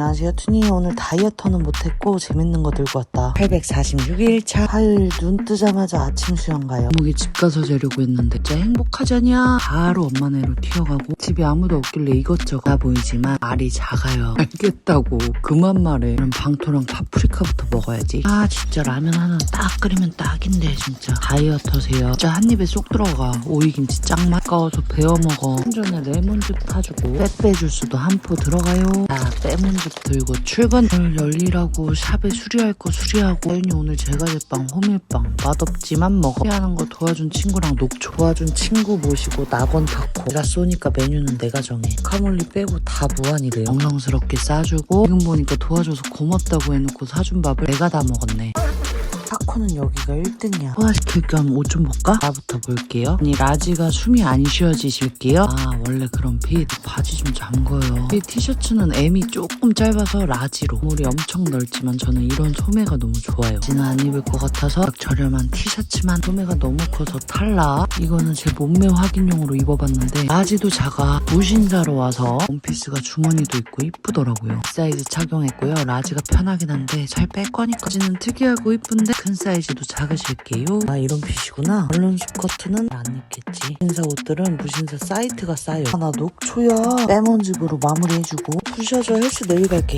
안녕하세요. 투니 오늘 다이어터는 못했고 재밌는 거 들고 왔다. 846일차. 화요일 눈 뜨자마자 아침 수영 가요. 목이 집 가서 자려고 했는데 진짜 행복하자냐? 바로 엄마네로 튀어가고 집에 아무도 없길래 이것저것 다 보이지만 알이 작아요. 알겠다고. 그만 말해. 그럼 방토랑 파프리카부터 먹어야지. 아 진짜 라면 하나 딱 끓이면 딱인데 진짜. 다이어터세요. 진짜 한 입에 쏙 들어가. 오이김치 짱 맛까워서 베어 먹어. 한전에 레몬즙 타주고 빼빼 주스도 한 포 들어가요. 아 빼몬즙 들고 출근 오늘 열일하고 샵에 수리할 거 수리하고 혜윤이 오늘 제가 제빵 호밀빵 맛없지만 먹어. 하는 거 도와준 친구랑 녹초 도와준 친구 모시고 낙원 타코 내가 쏘니까 메뉴는 내가 정해. 카몰리 빼고 다 무한이래요. 정성스럽게 싸주고 지금 보니까 도와줘서 고맙다고 해놓고 사준 밥을 내가 다 먹었네 타코는 여기가 1등이야. 소화시킬 겸 옷 좀 볼까? 나부터 볼게요. 아니 라지가 숨이 안 쉬어지실게요. 아 원래 그런 핏 바지 좀 잠궈요. 이 티셔츠는 M이 조금 짧아서 라지로. 물이 엄청 넓지만 저는 이런 소매가 너무 좋아요. 지는 안 입을 것 같아서 딱 저렴한 티셔츠만 소매가 너무 커서 탈락. 이거는 제 몸매 확인용으로 입어봤는데 라지도 작아. 무신사로 와서 원피스가 주머니도 있고 이쁘더라고요. 사이즈 착용했고요. 라지가 편하긴 한데 잘 뺄 거니까 지는 특이하고 이쁜데 큰 사이즈도 작으실게요. 아 이런 핏이구나. 얼른 스커트는 안 입겠지. 무신사 옷들은 무신사 사이트가 싸요. 아, 나 녹초야. 레몬즙으로 마무리해주고 푸셔줘 헬스 내일 갈게.